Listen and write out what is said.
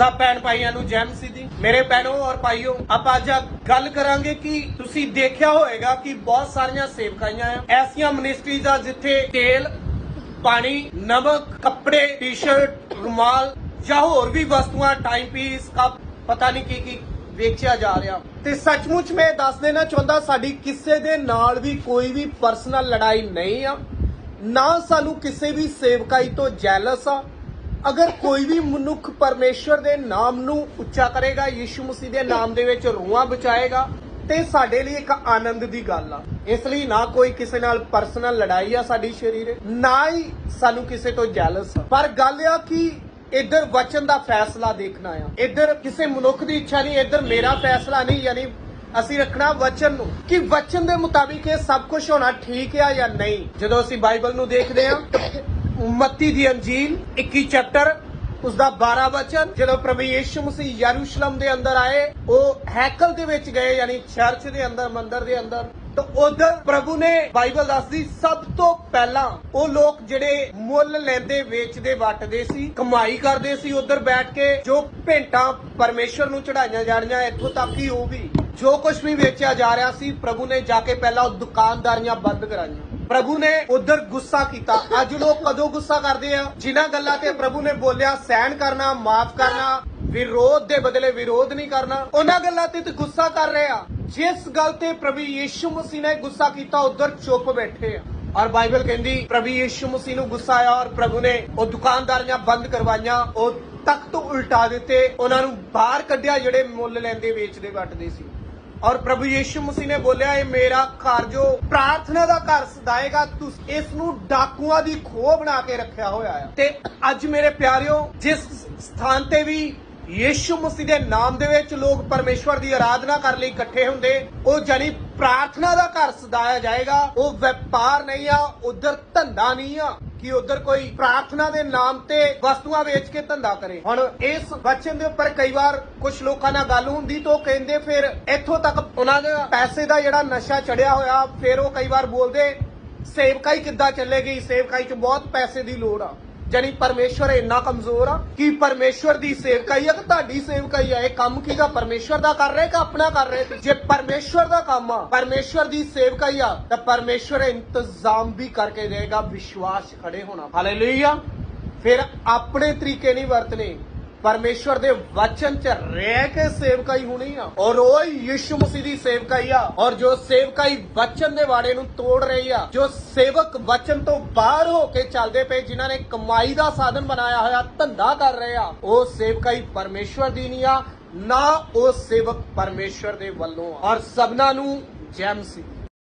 ਸਭ ਭੈਣ ਭਾਈਆਂ ਨੂੰ ਜੈ ਮਸੀਹ ਮੇਰੇ ਭੈਣੋ ਔਰ ਭਾਈਓ, ਆਪਾਂ ਅੱਜ ਗੱਲ ਕਰਾਂਗੇ ਕਿ ਤੁਸੀਂ ਦੇਖਿਆ ਹੋਵੇਗਾ ਕਿ ਬਹੁਤ ਸਾਰੀਆਂ ਸੇਵਕਾਈਆਂ ਆ। ਐਸੀਆਂ ਮਿਨਿਸਟਰੀਜ਼ ਆ ਜਿੱਥੇ ਤੇਲ, ਪਾਣੀ, ਨਮਕ, ਕੱਪੜੇ ਟੀ-ਸ਼ਰਟ ਰੁਮਾਲ ਜਾਂ ਹੋਰ ਵੀ ਵਸਤੂਆਂ ਟਾਈਮ ਪੀਸ ਕੱਪ ਪਤਾ ਨਹੀਂ ਕੀ ਕੀ ਵੇਚਿਆ ਜਾ ਰਿਹਾ। ਤੇ ਸੱਚਮੁੱਚ ਮੈਂ ਦੱਸ ਦੇਣਾ ਚਾਹੁੰਦਾ, ਸਾਡੀ ਕਿਸੇ ਦੇ ਨਾਲ ਵੀ ਕੋਈ ਵੀ ਪਰਸਨਲ ਲੜਾਈ ਨਹੀਂ ਆ। ਨਾ ਸਾਨੂੰ ਕਿਸੇ ਵੀ ਸੇਵਕਾਈ ਤੋਂ ਜੈਲਸ ਆ ਅਗਰ ਕੋਈ ਵੀ ਮਨੁੱਖ ਪਰਮੇਸ਼ਵਰ ਦੇ ਨਾਮ ਨੂੰ ਉੱਚਾ ਕਰੇਗਾ, ਯੀਸ਼ੂ ਮਸੀਹ ਦੇ ਨਾਮ ਦੇ ਵਿੱਚ ਰੂਹਾਂ ਬਚਾਏਗਾ, ਤੇ ਸਾਡੇ ਲਈ ਇੱਕ ਆਨੰਦ ਦੀ ਗੱਲ ਆ। ਇਸ ਲਈ ਨਾ ਕੋਈ ਕਿਸੇ ਨਾਲ ਪਰਸਨਲ ਲੜਾਈ ਆ ਸਾਡੀ ਸ਼ਰੀਰ, ਨਾ ਹੀ ਸਾਨੂੰ ਕਿਸੇ ਤੋਂ ਜੈਲਸ ਪਰ ਗੱਲ ਆ ਕਿ ਇੱਧਰ ਵਚਨ ਦਾ ਫੈਸਲਾ ਦੇਖਣਾ ਆ। ਇੱਧਰ ਕਿਸੇ ਮਨੁੱਖ ਦੀ ਇੱਛਾ ਨਹੀਂ, ਇੱਧਰ ਮੇਰਾ ਫੈਸਲਾ ਨਹੀਂ, ਯਾਨੀ ਅਸੀਂ ਰੱਖਣਾ ਵਚਨ ਨੂੰ, ਕਿ ਵਚਨ ਦੇ ਮੁਤਾਬਿਕ ਇਹ ਸਭ ਕੁਝ ਹੋਣਾ ਠੀਕ ਆ ਜਾਂ ਨਹੀਂ। ਜਦੋਂ ਅਸੀਂ ਬਾਈਬਲ ਨੂੰ ਦੇਖਦੇ ਹਾਂ ਮੱਤੀ ਦੀ ਅੰਜੀਲ 21 ਚੈਪਟਰ ਉਸ ਦਾ 12 ਵਚਨ, ਜਦੋਂ ਪ੍ਰਭੂ ਯੀਸ਼ੂ ਮਸੀਹ ਯਰੂਸ਼ਲਮ ਦੇ ਅੰਦਰ ਆਏ, ਉਹ ਹੈਕਲ ਦੇ ਵਿੱਚ ਗਏ, ਯਾਨੀ ਚਰਚ ਦੇ ਅੰਦਰ, ਮੰਦਰ ਦੇ ਅੰਦਰ, ਤਾਂ ਉਧਰ ਪ੍ਰਭੂ ਨੇ ਬਾਈਬਲ ਦੱਸਦੀ, ਸਭ ਤੋਂ ਪਹਿਲਾਂ ਉਹ ਲੋਕ ਜਿਹੜੇ ਮੁੱਲ ਲੈਂਦੇ, ਵੇਚਦੇ, ਵਟਦੇ ਸੀ, ਕਮਾਈ ਕਰਦੇ ਸੀ, ਉਧਰ ਬੈਠ ਕੇ, ਜੋ ਭੇਂਟਾਂ ਪਰਮੇਸ਼ਰ ਨੂੰ ਚੜਾਈਆਂ ਜਾਣੀਆਂ, ਇੱਥੋਂ ਤੱਕ ਕਿ ਉਹ ਵੀ, ਜੋ ਕੁਝ ਵੀ ਵੇਚਿਆ ਜਾ ਰਿਹਾ ਸੀ, ਪ੍ਰਭੂ ਨੇ ਜਾ ਕੇ ਪਹਿਲਾਂ ਉਹ ਦੁਕਾਨਦਾਰੀਆਂ ਬੰਦ ਕਰਾਈਆਂ। ਪ੍ਰਭੂ ਨੇ ਉਧਰ ਗੁੱਸਾ ਕੀਤਾ। ਅੱਜ ਲੋਕ ਕਦੋਂ ਗੁੱਸਾ ਕਰਦੇ ਆ? ਜਿਨ੍ਹਾਂ ਗੱਲਾਂ ਤੇ ਪ੍ਰਭੂ ਨੇ ਬੋਲਿਆ, ਸਹਿਣ ਕਰਨਾ, ਮਾਫ ਕਰਨਾ, ਵਿਰੋਧ ਦੇ ਬਦਲੇ ਵਿਰੋਧ ਨਹੀਂ ਕਰਨਾ, ਉਹਨਾਂ ਗੱਲਾਂ ਤੇ ਤੇ ਗੁੱਸਾ ਕਰ ਰਹੇ ਆ। ਜਿਸ ਗੱਲ ਤੇ ਪ੍ਰਭੂ ਯੀਸ਼ੂ ਮਸੀਹ ਨੇ ਗੁੱਸਾ ਕੀਤਾ, ਉਧਰ ਚੁੱਪ ਬੈਠੇ ਆ। ਔਰ ਬਾਈਬਲ ਕਹਿੰਦੀ, ਪ੍ਰਭੂ ਯੀਸ਼ੂ ਮਸੀਹ ਨੂੰ ਗੁੱਸਾ ਆਇਆ ਔਰ ਪ੍ਰਭੂ ਨੇ ਉਹ ਦੁਕਾਨਦਾਰੀਆਂ ਬੰਦ ਕਰਵਾਈਆਂ, ਉਹ ਤਖਤ ਉਲਟਾ ਦਿੱਤੇ, ਉਹਨਾਂ ਨੂੰ ਬਾਹਰ ਕੱਢਿਆ ਜਿਹੜੇ ਮੁੱਲ ਲੈਂਦੇ, ਵੇਚਦੇ, ਵੱਟਦੇ ਸੀ। ਔਰ ਪ੍ਰਭੂ ਯੀਸ਼ੂ ਮਸੀਹ ਨੇ ਬੋਲਿਆ, ਇਹ ਮੇਰਾ ਘਰ ਜੋ ਪ੍ਰਾਰਥਨਾ ਦਾ ਘਰ ਸਦਾਏਗਾ, ਤੁਸੀਂ ਇਸ ਨੂੰ ਡਾਕੂਆਂ ਦੀ ਖੋਹ ਬਣਾ ਕੇ ਰੱਖਿਆ ਹੋਇਆ ਹੈ ਤੇ ਅੱਜ ਮੇਰੇ ਪਿਆਰਿਓ, ਜਿਸ ਸਥਾਨ ਤੇ ਵੀ ਯੀਸ਼ੂ ਮਸੀਹ ਦੇ ਨਾਮ ਦੇ ਵਿੱਚ ਲੋਕ ਪਰਮੇਸ਼ਵਰ ਦੀ ਆਰਾਧਨਾ ਕਰਨ ਲਈ ਇਕੱਠੇ ਹੁੰਦੇ, ਉਹ ਜਾਨੀ ਪ੍ਰਾਰਥਨਾ ਦਾ ਘਰ ਸਦਾਇਆ ਜਾਏਗਾ, ਉਹ ਵਪਾਰ ਨਹੀਂ ਆ, ਉਧਰ ਧੰਦਾ ਨਹੀਂ ਆ। ਕਿ ਉਧਰ ਕੋਈ ਪ੍ਰਾਰਥਨਾ ਦੇ ਨਾਮ ਤੇ ਵਸਤੂਆਂ ਵੇਚ ਕੇ ਧੰਦਾ ਕਰੇ। ਹੁਣ ਇਸ ਵਚਨ ਦੇ ਉੱਪਰ ਕਈ ਵਾਰ ਕੁਝ ਲੋਕਾਂ ਨਾਲ ਗੱਲ ਹੁੰਦੀ ਤਾਂ ਉਹ ਕਹਿੰਦੇ ਫਿਰ ਇੱਥੋਂ ਤੱਕ ਉਹਨਾਂ ਦਾ ਪੈਸੇ ਦਾ ਜਿਹੜਾ ਨਸ਼ਾ ਚੜਿਆ ਹੋਇਆ, ਫਿਰ ਉਹ ਕਈ ਵਾਰ ਬੋਲਦੇ ਸੇਵਕਾਈ ਕਿੱਦਾਂ ਚੱਲੇਗੀ? ਸੇਵਕਾਈ 'ਚ ਬਹੁਤ ਪੈਸੇ ਦੀ ਲੋੜ ਆ। ਜਾਨੀ ਪਰਮੇਸ਼ਵਰ ਇੰਨਾ ਕਮਜ਼ੋਰ ਆ, ਕਿ ਪਰਮੇਸ਼ਵਰ ਦੀ ਸੇਵਕਾਈ ਆ ਕਿ ਤੁਹਾਡੀ ਸੇਵਕਾਈ ਆ? ਇਹ ਕੰਮ ਕਿਹਦਾ? ਪਰਮੇਸ਼ਵਰ ਦਾ ਕਰ ਰਹੇ ਕਿ ਆਪਣਾ ਕਰ ਰਹੇ ਜੇ ਪਰਮੇਸ਼ਵਰ ਦਾ ਕੰਮ ਆ, ਪਰਮੇਸ਼ਵਰ ਦੀ ਸੇਵਕਾਈ ਆ, ਤਾਂ ਪਰਮੇਸ਼ਵਰ ਇੰਤਜ਼ਾਮ ਵੀ ਕਰਕੇ ਦੇਗਾ ਵਿਸ਼ਵਾਸ ਖੜੇ ਹੋਣਾ। ਹਾਲੇਲੂਇਆ ਫਿਰ ਆਪਣੇ ਤਰੀਕੇ ਨਹੀਂ ਵਰਤਨੇ। ਪਰਮੇਸ਼ਵਰ ਦੇ ਵਚਨ ਚ ਰਹਿ ਕੇ ਸੇਵਕਾਈ ਹੋਣੀ ਆ। ਔਰ ਉਹ ਯਿਸੂ ਮਸੀਹ ਦੀ ਸੇਵਕਾਈ ਆ। ਔਰ ਜੋ ਸੇਵਕਾਈ ਵਚਨ ਦੇ ਵਾੜੇ ਨੂੰ ਤੋੜ ਰਹੀ ਆ, ਜੋ ਸੇਵਕ ਵਚਨ ਤੋਂ ਬਾਹਰ ਹੋ ਕੇ ਚੱਲਦੇ ਪਏ, ਜਿਨ੍ਹਾਂ ਨੇ ਕਮਾਈ ਦਾ ਸਾਧਨ ਬਣਾਇਆ ਹੋਇਆ, ਧੰਦਾ ਕਰ ਰਹੇ ਆ, ਉਹ ਸੇਵਕਾਈ ਪਰਮੇਸ਼ਵਰ ਦੀ ਨਹੀਂ ਆ, ਨਾ ਉਹ ਸੇਵਕ ਪਰਮੇਸ਼ਵਰ ਦੇ ਵੱਲੋਂ ਆ। ਔਰ ਸਭਨਾਂ ਨੂੰ ਜੈ ਮਸੀਹ